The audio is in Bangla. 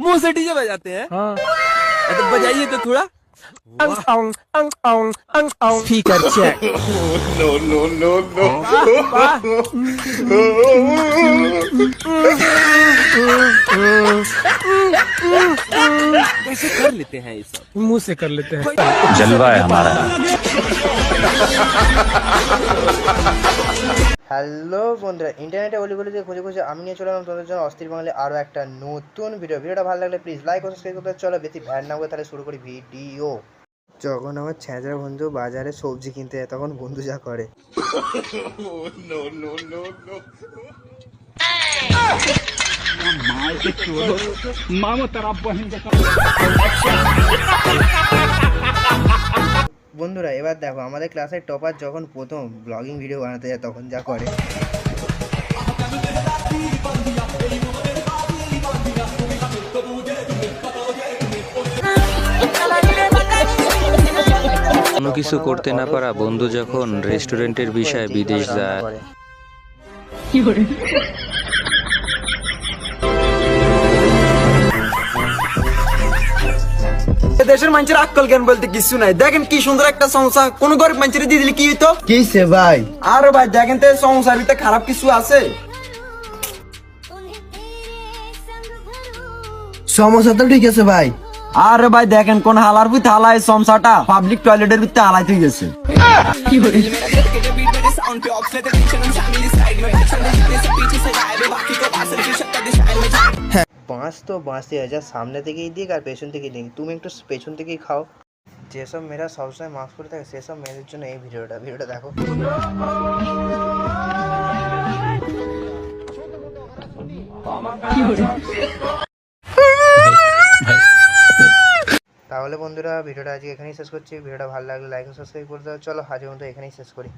मुँह से डीजे बजाते हैं। हाँ। तो बजाइए तो थोड़ा। स्पीकर चेक कैसे कर लेते हैं ये सब? मुँह से कर लेते हैं। जलवा है हमारा। হ্যালো বন্ধুরা ইন্টারনেটে অলিগলিতে খুঁজে খুঁজে আমি নিয়ে চলে এলাম তোমাদের জন্য অস্থির বাংলা আরও একটা নতুন ভিডিও ভিডিওটা ভালো লাগলে প্লিজ লাইক ও সাবস্ক্রাইব করতে। চলো বেশি ভ্যান না করে তাহলে শুরু করি ভিডিও যখন আমার ছেঁচড়া বন্ধু বাজারে সবজি কিনতে যায় তখন বন্ধু যা করে। বন্ধুরা এবার দেখো আমাদের ক্লাসের টপার যখন প্রথম ব্লগিং ভিডিও বানাতে যায় তখন যা করে। কোনো কিছু করতে না পারা বন্ধু যখন রেস্টুরেন্টের বিষয়ে বিদেশ যায়। দেশের মানুষের আক্কল জ্ঞান বলতে কিছু নাই। দেখেন কি সুন্দর একটা সমস্যা। কোন গরিব মানুষের দিয়ে দিলে কি হইতো? কি সে ভাই? আরে ভাই দেখেন তো সংসার ভিতরে খারাপ কিছু আছে? সমস্যা তো ঠিক আছে ভাই। আরে ভাই দেখেন কোন হালার ভিতরে হালায় সমস্যাটা। পাবলিক টয়লেটের ভিতরে হালাই হয়ে গেছে। বাঁশ তো হয় যা সামনে থেকেই দিক আর পেছন থেকেই দিক। তুমি একটু পেছন থেকেই খাও। যেসব মেয়েরা সবসময় মাস্ক পরে থাকে, সেসব মেয়েদের জন্য এই ভিডিওটা। ভিডিওটা দেখো। তাহলে বন্ধুরা, ভিডিওটা আজকে এখানেই শেষ করছি। ভিডিওটা ভালো লাগলে লাইক সাবস্ক্রাইব করে দাও। চলো আজকের মতো এখানেই শেষ করি।